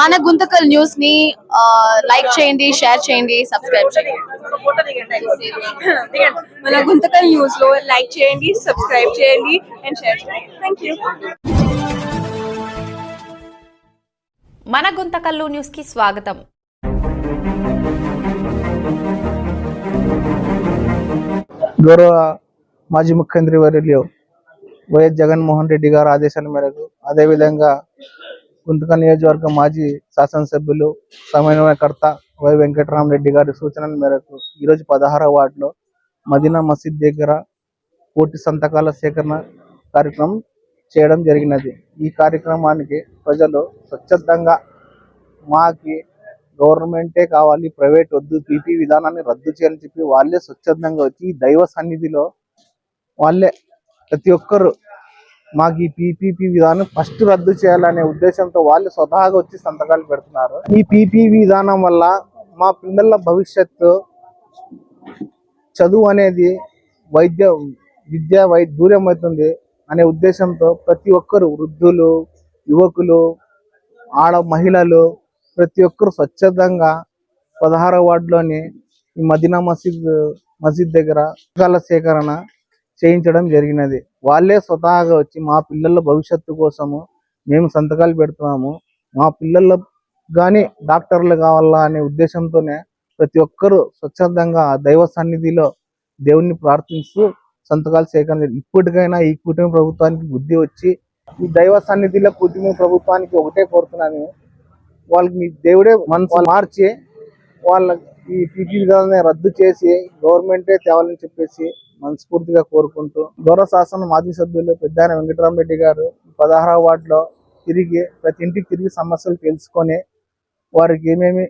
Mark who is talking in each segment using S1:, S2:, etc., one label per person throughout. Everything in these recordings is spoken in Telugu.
S1: మన గుంతకల్ న్యూస్ని లైక్ చేయండి షేర్ చేయండి సబ్స్క్రైబ్ చేయండి.
S2: మన గుంతకల్ న్యూస్లో లైక్ చేయండి సబ్స్క్రైబ్ చేయండి అండ్ షేర్ చేయండి. థ్యాంక్ యూ
S3: మన గుంతకల్లు న్యూస్కి స్వాగతం.
S4: గౌరవ మాజీ ముఖ్యమంత్రి వర్యులు వైఎస్ జగన్మోహన్ రెడ్డి గారి ఆదేశాల మేరకు అదేవిధంగా గుంతక నియోజకవర్గ మాజీ శాసనసభ్యులు సమన్వయకర్త వై వెంకటరామరెడ్డి గారి సూచనల మేరకు ఈరోజు పదహారవ వార్డులో మదీనా మసీద్ దగ్గర కోటి సంతకాల సేకరణ కార్యక్రమం చేయడం జరిగినది. ఈ కార్యక్రమానికి ప్రజలు స్వచ్ఛందంగా మాకి గవర్నమెంటే కావాలి ప్రైవేట్ వద్దు పీపీ విధానాన్ని రద్దు చేయాలని చెప్పి వాళ్ళే స్వచ్ఛందంగా వచ్చి దైవ సన్నిధిలో వాళ్ళే ప్రతి ఒక్కరు మాకు ఈ పీపీపీ విధానం ఫస్ట్ రద్దు చేయాలనే ఉద్దేశంతో వాళ్ళు స్వతహాగా వచ్చి సంతకాలు పెడుతున్నారు. ఈ పీపీ విధానం వల్ల మా పిల్లల భవిష్యత్తు చదువు అనేది వైద్య విద్య వై దూరం అవుతుంది అనే ఉద్దేశంతో ప్రతి ఒక్కరు వృద్ధులు యువకులు ఆడ మహిళలు ప్రతి ఒక్కరు స్వచ్ఛందంగా పదహారో వార్డులోని ఈ మదీనా మసీద్ మసీద్ దగ్గర పుస్తకాల సేకరణ చేయించడం జరిగినది. వాళ్ళే స్వతహాగా వచ్చి మా పిల్లల భవిష్యత్తు కోసము మేము సంతకాలు పెడుతున్నాము. మా పిల్లల కానీ డాక్టర్లు కావాలా అనే ఉద్దేశంతోనే ప్రతి ఒక్కరూ స్వచ్ఛందంగా దైవ సన్నిధిలో దేవుణ్ణి ప్రార్థిస్తూ సంతకాలు సేకరణ. ఇప్పటికైనా ఈ కుటుంబ ప్రభుత్వానికి బుద్ధి వచ్చి ఈ దైవ సన్నిధిలో కుటుంబ ప్రభుత్వానికి ఒకటే కోరుతున్నాను. వాళ్ళకి మీ దేవుడే మనసు మార్చి వాళ్ళ ఈ పీపీ రద్దు చేసి గవర్నమెంటే తేవాలని చెప్పేసి మనస్ఫూర్తిగా కోరుకుంటూ గౌరవ శాసన మాజీ సభ్యులు పెద్దాయన వెంకటరామరెడ్డి గారు పదహారవ వార్డులో తిరిగి ప్రతి ఇంటికి తిరిగి సమస్యలు తెలుసుకొని వారికి ఏమేమి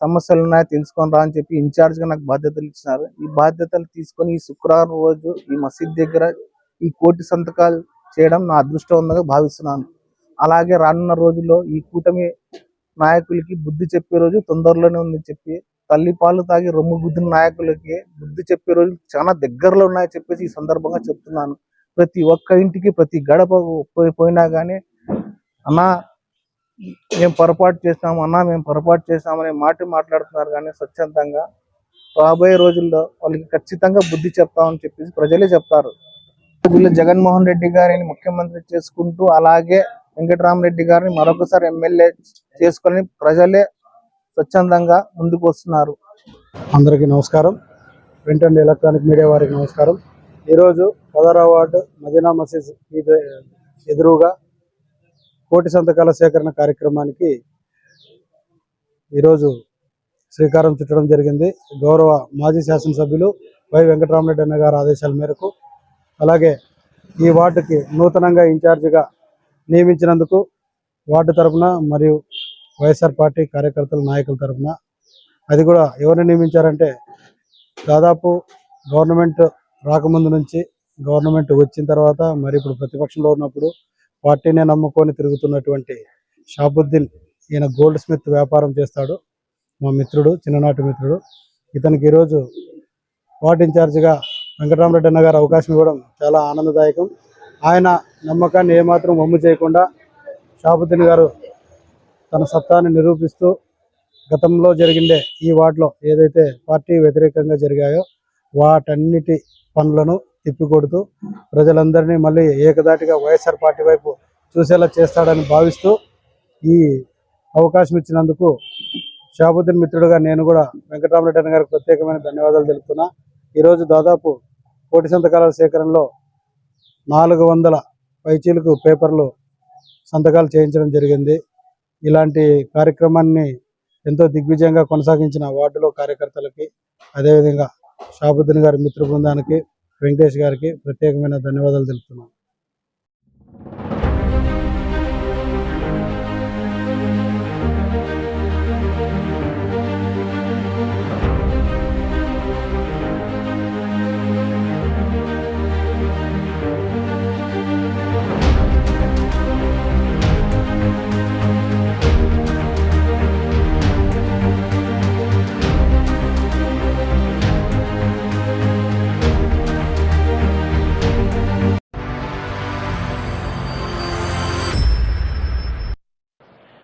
S4: సమస్యలు ఉన్నాయో తెలుసుకొని రా అని చెప్పి ఇన్ఛార్జ్గా నాకు బాధ్యతలు ఇచ్చినారు. ఈ బాధ్యతలు తీసుకొని ఈ శుక్రవారం రోజు ఈ మసీద్ దగ్గర ఈ కోటి సంతకాలు చేయడం నా అదృష్టవంతంగా భావిస్తున్నాను. అలాగే రానున్న రోజుల్లో ఈ కూటమి నాయకులకి బుద్ధి చెప్పే రోజు తొందరలోనే ఉందని చెప్పి తల్లి పాలు తాగి రొమ్ము బుద్ధిన నాయకులకి బుద్ధి చెప్పే రోజులు చాలా దగ్గరలో ఉన్నాయని చెప్పేసి ఈ సందర్భంగా చెప్తున్నాను. ప్రతి ఒక్క ఇంటికి ప్రతి గడప పోయినా కానీ అన్నా మేము పొరపాటు చేసినాము అన్నా మేము పొరపాటు చేసినామనే మాట మాట్లాడుతున్నారు కానీ స్వచ్ఛందంగా రాబోయే రోజుల్లో వాళ్ళకి ఖచ్చితంగా బుద్ధి చెప్తామని చెప్పేసి ప్రజలే చెప్తారు. జగన్మోహన్ రెడ్డి గారిని ముఖ్యమంత్రి చేసుకుంటూ అలాగే వెంకటరామరెడ్డి గారిని మరొకసారి ఎమ్మెల్యే చేసుకొని ప్రజలే స్వచ్ఛందంగా ముందుకు వస్తున్నారు
S5: అందరికీ నమస్కారం. ప్రింట్ అండ్ ఎలక్ట్రానిక్ మీడియా వారికి నమస్కారం. ఈరోజు పదహారవ వార్డు మదీనా మసీద్ ఎదురుగా కోటి సంతకాల సేకరణ కార్యక్రమానికి ఈరోజు శ్రీకారం చుట్టడం జరిగింది. గౌరవ మాజీ శాసనసభ్యులు వై వెంకటరామరెడ్డి అన్న గారి ఆదేశాల మేరకు. అలాగే ఈ వార్డుకి నూతనంగా ఇన్ఛార్జిగా నియమించినందుకు వార్డు తరపున మరియు వైఎస్ఆర్ పార్టీ కార్యకర్తల నాయకుల తరపున అది కూడా ఎవరిని నియమించారంటే దాదాపు గవర్నమెంట్ రాకముందు నుంచి గవర్నమెంట్ వచ్చిన తర్వాత మరి ఇప్పుడు ప్రతిపక్షంలో ఉన్నప్పుడు పార్టీనే నమ్ముకొని తిరుగుతున్నటువంటి షాబుద్దీన్ ఈయన గోల్డ్ స్మిత్ వ్యాపారం చేస్తాడు. మా మిత్రుడు చిన్ననాటి మిత్రుడు. ఇతనికి ఈరోజు వార్డ్ ఇన్ఛార్జిగా వెంకటరామరెడ్డి అన్న గారు అవకాశం ఇవ్వడం చాలా ఆనందదాయకం. ఆయన నమ్మకాన్ని ఏమాత్రం వమ్ము చేయకుండా షాబుద్దీన్ గారు తన సత్తాన్ని నిరూపిస్తూ గతంలో జరిగిండే ఈ వార్డులో ఏదైతే పార్టీ వ్యతిరేకంగా జరిగాయో వాటన్నిటి పనులను తిప్పికొడుతూ ప్రజలందరినీ మళ్ళీ ఏకదాటిగా వైఎస్ఆర్ పార్టీ వైపు చూసేలా చేస్తాడని భావిస్తూ ఈ అవకాశం ఇచ్చినందుకు షాబుద్దీన్ మిత్రుడుగా నేను కూడా వెంకటరామరెడ్డి అన్న గారికి ప్రత్యేకమైన ధన్యవాదాలు తెలుపుతున్నా. ఈరోజు దాదాపు కోటి సంతకాల సేకరణలో నాలుగు వందల పైచీలకు పేపర్లు సంతకాలు చేయించడం జరిగింది. ఇలాంటి కార్యక్రమాన్ని ఎంతో దిగ్విజయంగా కొనసాగించిన వార్డులో కార్యకర్తలకి అదేవిధంగా షాబుద్దీన్ గారి మిత్ర బృందానికి వెంకటేష్ గారికి ప్రత్యేకమైన ధన్యవాదాలు తెలుపుతున్నాను